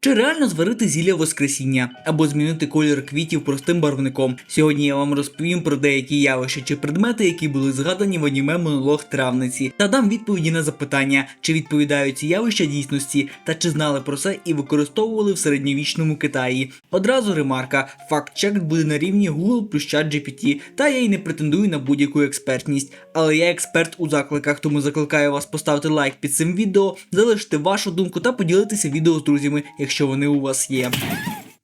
Чи реально зварити зілля Воскресіння або змінити колір квітів простим барвником? Сьогодні я вам розповім про деякі явища чи предмети, які були згадані в аніме монолог травниці, та дам відповіді на запитання, чи відповідають ці явища дійсності, та чи знали про це і використовували в середньовічному Китаї. Одразу ремарка: факт-чек буде на рівні Google плюс ChatGPT, та я й не претендую на будь-яку експертність. Але я експерт у закликах, тому закликаю вас поставити лайк під цим відео, залишити вашу думку та поділитися відео з друзями, якщо вони у вас є.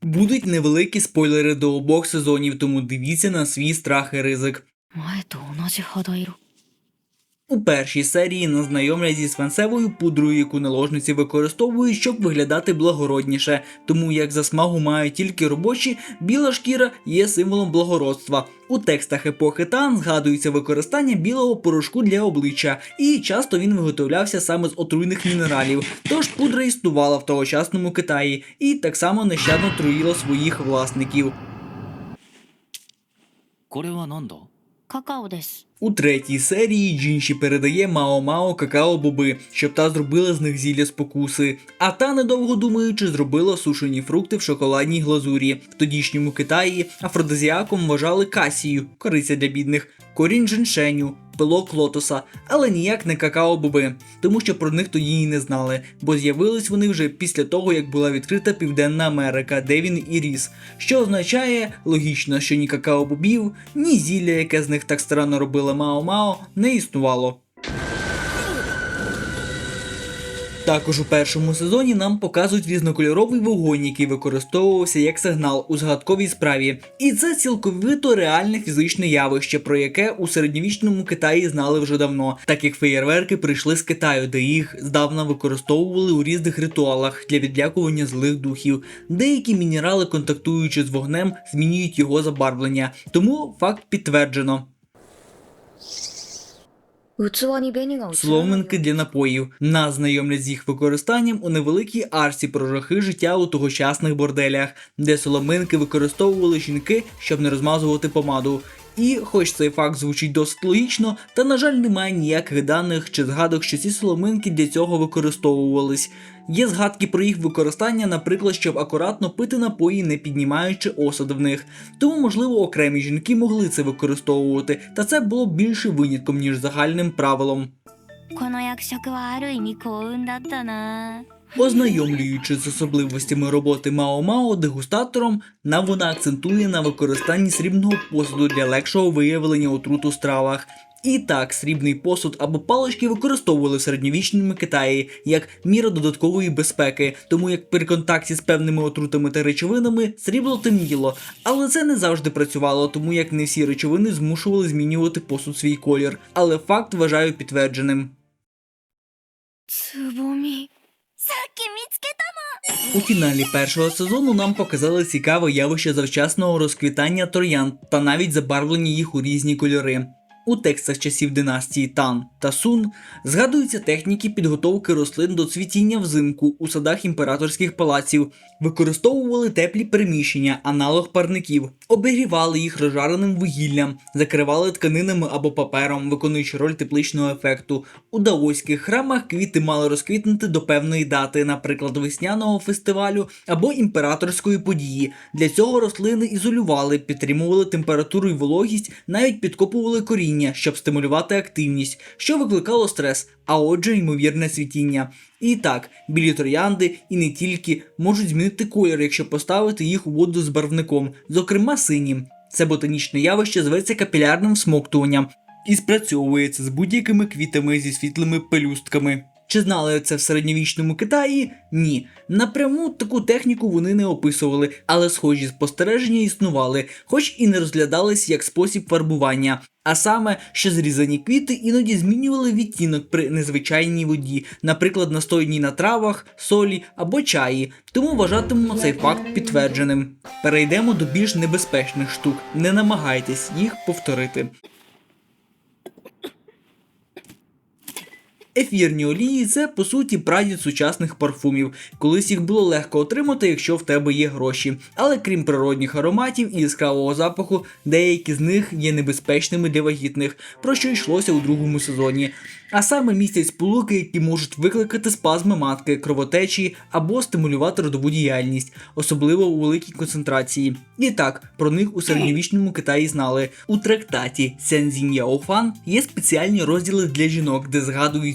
Будуть невеликі спойлери до обох сезонів, тому дивіться на свій страх і ризик. 前と同じ肌色 У першій серії нас знайомлять зі свинцевою пудрою, яку наложниці використовують, щоб виглядати благородніше. Тому як засмагу мають тільки робочі, біла шкіра є символом благородства. У текстах епохи Тан згадується використання білого порошку для обличчя, і часто він виготовлявся саме з отруйних мінералів. Тож пудра існувала в тогочасному Китаї і так само нещадно труїла своїх власників. これは何だ カカオです У третій серії Джінші передає Мао Мао какао боби, щоб та зробила з них зілля спокуси. А та, недовго думаючи, зробила сушені фрукти в шоколадній глазурі. В тодішньому Китаї афродизіаком вважали касію, кориця для бідних, корінь женьшеню, пилок лотоса, але ніяк не какао-боби, тому що про них тоді і не знали, бо з'явились вони вже після того, як була відкрита Південна Америка, де він і ріс. Що означає логічно, що ні какао-бобів, ні зілля, яке з них так старанно робила Мао-Мао, не існувало. Також у першому сезоні нам показують різнокольоровий вогонь, який використовувався як сигнал у згадковій справі. І це цілковито реальне фізичне явище, про яке у середньовічному Китаї знали вже давно, так як феєрверки прийшли з Китаю, де їх здавна використовували у різних ритуалах для відлякування злих духів. Деякі мінерали, контактуючи з вогнем, змінюють його забарвлення. Тому факт підтверджено. Сломинки для напоїв нас знайомлять з їх використанням у невеликій арсі про жахи життя у тогочасних борделях, де соломинки використовували жінки, щоб не розмазувати помаду. І, хоч цей факт звучить досить логічно, та на жаль немає ніяких даних чи згадок, що ці соломинки для цього використовувались. Є згадки про їх використання, наприклад, щоб акуратно пити напої, не піднімаючи осад в них. Тому, можливо, окремі жінки могли це використовувати, та це було б більше винятком, ніж загальним правилом. この役職はある意味幸運だったな Ознайомлюючи з особливостями роботи Мао Мао дегустатором, нам вона акцентує на використанні срібного посуду для легшого виявлення отрут у стравах. І так, срібний посуд або палочки використовували в середньовічному Китаї як міра додаткової безпеки, тому як при контакті з певними отрутами та речовинами срібло темніло, але це не завжди працювало, тому як не всі речовини змушували змінювати посуд свій колір. Але факт вважаю підтвердженим. Це у фіналі першого сезону нам показали цікаве явище завчасного розквітання троянд та навіть забарвлені їх у різні кольори. У текстах часів династії Тан та Сун згадуються техніки підготовки рослин до цвітіння взимку у садах імператорських палаців, використовували теплі приміщення, аналог парників, обігрівали їх розжареним вугіллям, закривали тканинами або папером, виконуючи роль тепличного ефекту. У даоських храмах квіти мали розквітнути до певної дати, наприклад, весняного фестивалю або імператорської події. Для цього рослини ізолювали, підтримували температуру і вологість, навіть підкопували коріння, щоб стимулювати активність, що викликало стрес, а отже, ймовірне цвітіння. І так, білі троянди і не тільки можуть змінити колір, якщо поставити їх у воду з барвником, зокрема синім. Це ботанічне явище зветься капілярним всмоктуванням і спрацьовується з будь-якими квітами зі світлими пелюстками. Чи знали це в середньовічному Китаї? Ні. Напряму таку техніку вони не описували, але схожі спостереження існували, хоч і не розглядались як спосіб фарбування. А саме, що зрізані квіти іноді змінювали відтінок при незвичайній воді, наприклад, настойній на травах, солі або чаї. Тому вважатимемо цей факт підтвердженим. Перейдемо до більш небезпечних штук. Не намагайтесь їх повторити. Ефірні олії це по суті прадід сучасних парфумів. Колись їх було легко отримати, якщо в тебе є гроші. Але крім природних ароматів і яскравого запаху, деякі з них є небезпечними для вагітних, про що йшлося у другому сезоні. А саме містять сполуки, які можуть викликати спазми матки, кровотечі або стимулювати родову діяльність, особливо у великій концентрації. І так, про них у середньовічному Китаї знали. У трактаті Сянзінь Яофан є спеціальні розділи для жінок, де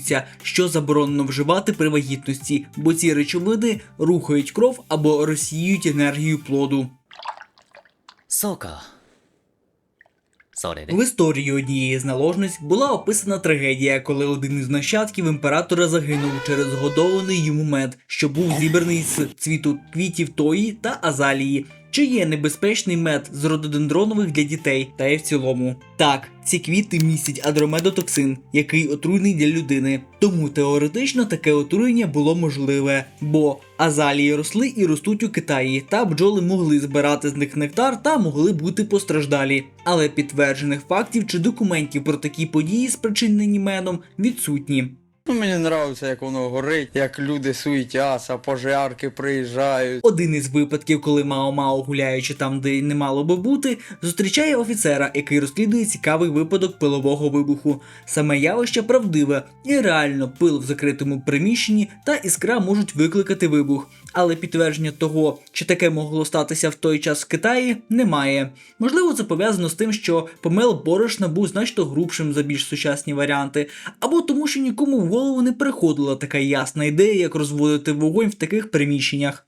місця, що заборонено вживати при вагітності, бо ці речовини рухають кров або розсіють енергію плоду. Сока. В історії однієї з наложниць була описана трагедія, коли один із нащадків імператора загинув через годований йому мед, що був зібраний з цвіту квітів тої та азалії. Чи є небезпечний мед з рододендронових для дітей, та й в цілому. Так, ці квіти містять адромедотоксин, який отруйний для людини. Тому теоретично таке отруєння було можливе, бо азалії росли і ростуть у Китаї, та бджоли могли збирати з них нектар та могли бути постраждалі. Але підтверджених фактів чи документів про такі події, спричинені медом, відсутні. Ну, мені подобається, як воно горить, як люди суетяться, пожарки приїжджають. Один із випадків, коли Мао Мао, гуляючи там, де не мало би бути, зустрічає офіцера, який розслідує цікавий випадок пилового вибуху. Саме явище правдиве, і реально пил в закритому приміщенні та іскра можуть викликати вибух. Але підтвердження того, чи таке могло статися в той час в Китаї, немає. Можливо, це пов'язано з тим, що помел борошна був значно грубшим за більш сучасні варіанти, або тому, що нікому в голову не приходила така ясна ідея, як розводити вогонь в таких приміщеннях.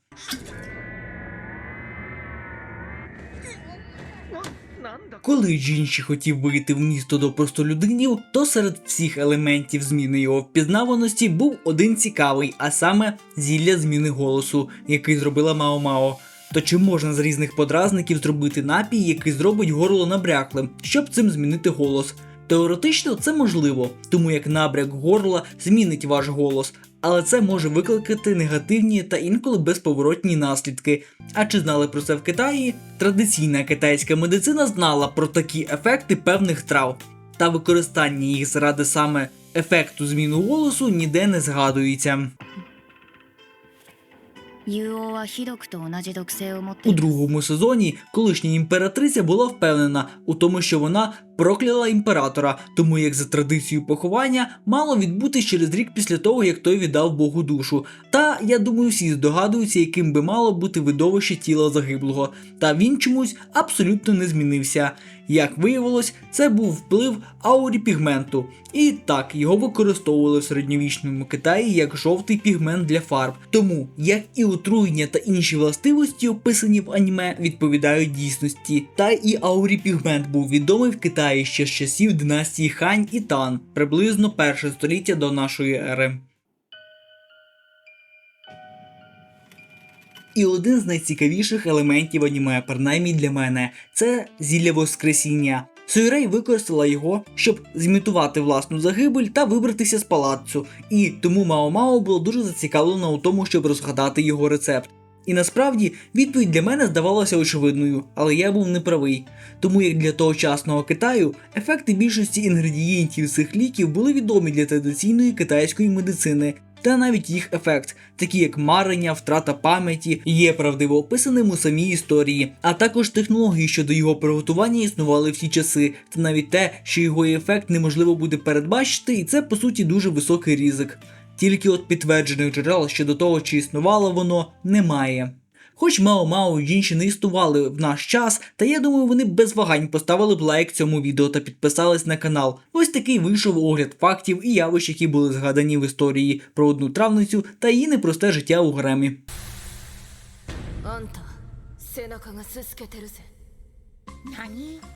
Коли Джінші хотів вийти в місто до простолюдинів, то серед всіх елементів зміни його впізнаваності був один цікавий, а саме зілля зміни голосу, який зробила Мао Мао. То чи можна з різних подразників зробити напій, який зробить горло набряклим, щоб цим змінити голос? Теоретично це можливо, тому як набряк горла змінить ваш голос, але це може викликати негативні та інколи безповоротні наслідки. А чи знали про це в Китаї? Традиційна китайська медицина знала про такі ефекти певних трав, та використання їх заради саме ефекту зміну голосу ніде не згадується. У другому сезоні колишня імператриця була впевнена у тому, що вона прокляла імператора, тому як за традицією поховання мало відбутись через рік після того, як той віддав Богу душу. Та я думаю, всі здогадуються, яким би мало бути видовище тіла загиблого. Та він чомусь абсолютно не змінився. Як виявилось, це був вплив аурі пігменту. І так, його використовували в середньовічному Китаї як жовтий пігмент для фарб. Тому, як і отруєння та інші властивості, описані в аніме, відповідають дійсності. Та і аурі пігмент був відомий в Китаї ще з часів династії Хань і Тан, приблизно перше століття до нашої ери. І один з найцікавіших елементів аніме, принаймні для мене, це зілля Воскресіння. Сойрей використала його, щоб зімітувати власну загибель та вибратися з палаццю, і тому Мао Мао було дуже зацікавлена у тому, щоб розгадати його рецепт. І насправді відповідь для мене здавалася очевидною, але я був неправий. Тому як для тогочасного Китаю ефекти більшості інгредієнтів цих ліків були відомі для традиційної китайської медицини, та навіть їх ефект, такі як марення, втрата пам'яті, є правдиво описаним у самій історії, а також технології щодо його приготування існували всі часи, та навіть те, що його ефект неможливо буде передбачити, і це по суті дуже високий ризик. Тільки от підтверджених джерел щодо того, чи існувало воно, немає. Хоч Мао Мао і інші не існували в наш час, та я думаю, вони без вагань поставили б лайк цьому відео та підписались на канал. Ось такий вийшов огляд фактів і явищ, які були згадані в історії про одну травницю та її непросте життя у Гремі.